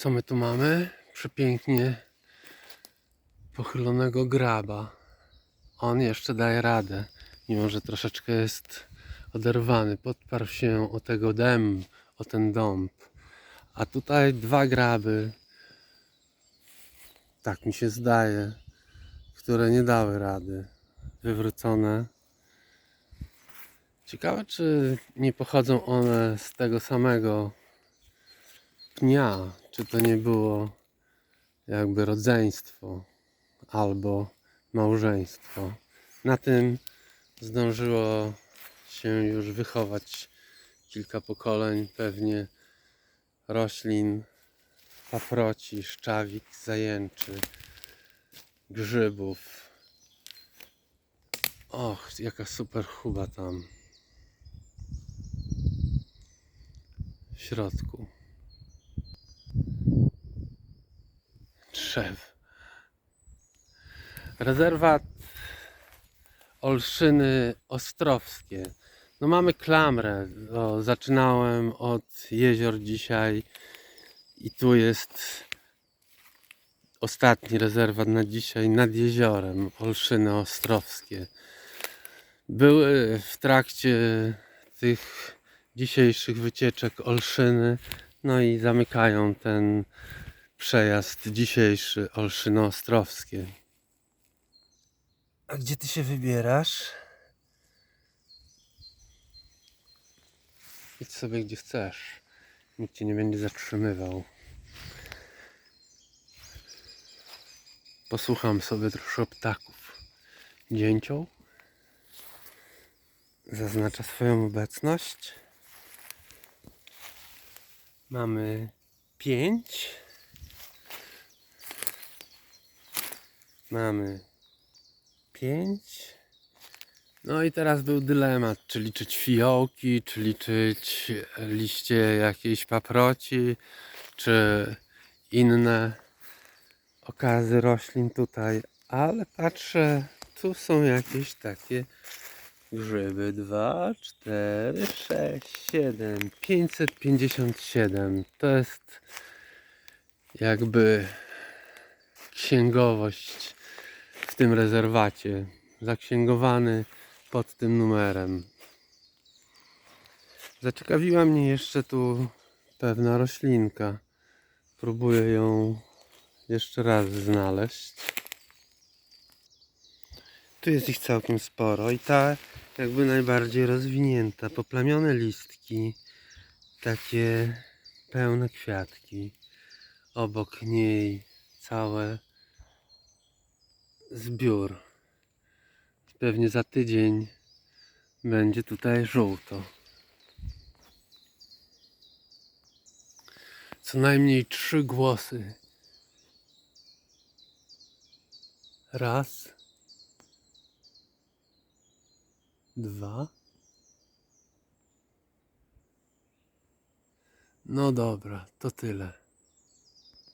Co my tu mamy? Przepięknie pochylonego graba. On jeszcze daje radę, mimo że troszeczkę jest oderwany. Podparł się o tego dem, o ten dąb. A tutaj dwa graby, tak mi się zdaje, które nie dały rady. Wywrócone. Ciekawe, czy nie pochodzą one z tego samego pnia, czy to nie było jakby rodzeństwo albo małżeństwo. Na tym zdążyło się już wychować kilka pokoleń, pewnie roślin, paproci, szczawik, zajęczy, grzybów. Och, jaka super chuba tam w środku. Drzew. Rezerwat Olszyny Ostrowskie. No mamy klamrę. Zaczynałem od jezior dzisiaj i tu jest ostatni rezerwat na dzisiaj nad jeziorem Olszyny Ostrowskie. Były w trakcie tych dzisiejszych wycieczek Olszyny, no i zamykają ten przejazd dzisiejszy Olszyno Ostrowskie. A gdzie ty się wybierasz? Idź sobie gdzie chcesz. Nikt cię nie będzie zatrzymywał. Posłucham sobie troszkę ptaków. Dzięcioł zaznacza swoją obecność. Mamy pięć. Mamy pięć. No i teraz był dylemat, czy liczyć fiołki, czy liczyć liście jakiejś paproci, czy inne okazy roślin tutaj, ale patrzę, tu są jakieś takie grzyby. 2, 4, 6, 7, 557. To jest jakby księgowość tym rezerwacie. Zaksięgowany pod tym numerem. Zaciekawiła mnie jeszcze tu pewna roślinka. Próbuję ją jeszcze raz znaleźć. Tu jest ich całkiem sporo i ta jakby najbardziej rozwinięta. Poplamione listki, takie pełne kwiatki. Obok niej całe zbiór. Pewnie za tydzień będzie tutaj żółto. Co najmniej trzy głosy. Raz. Dwa. No dobra, to tyle.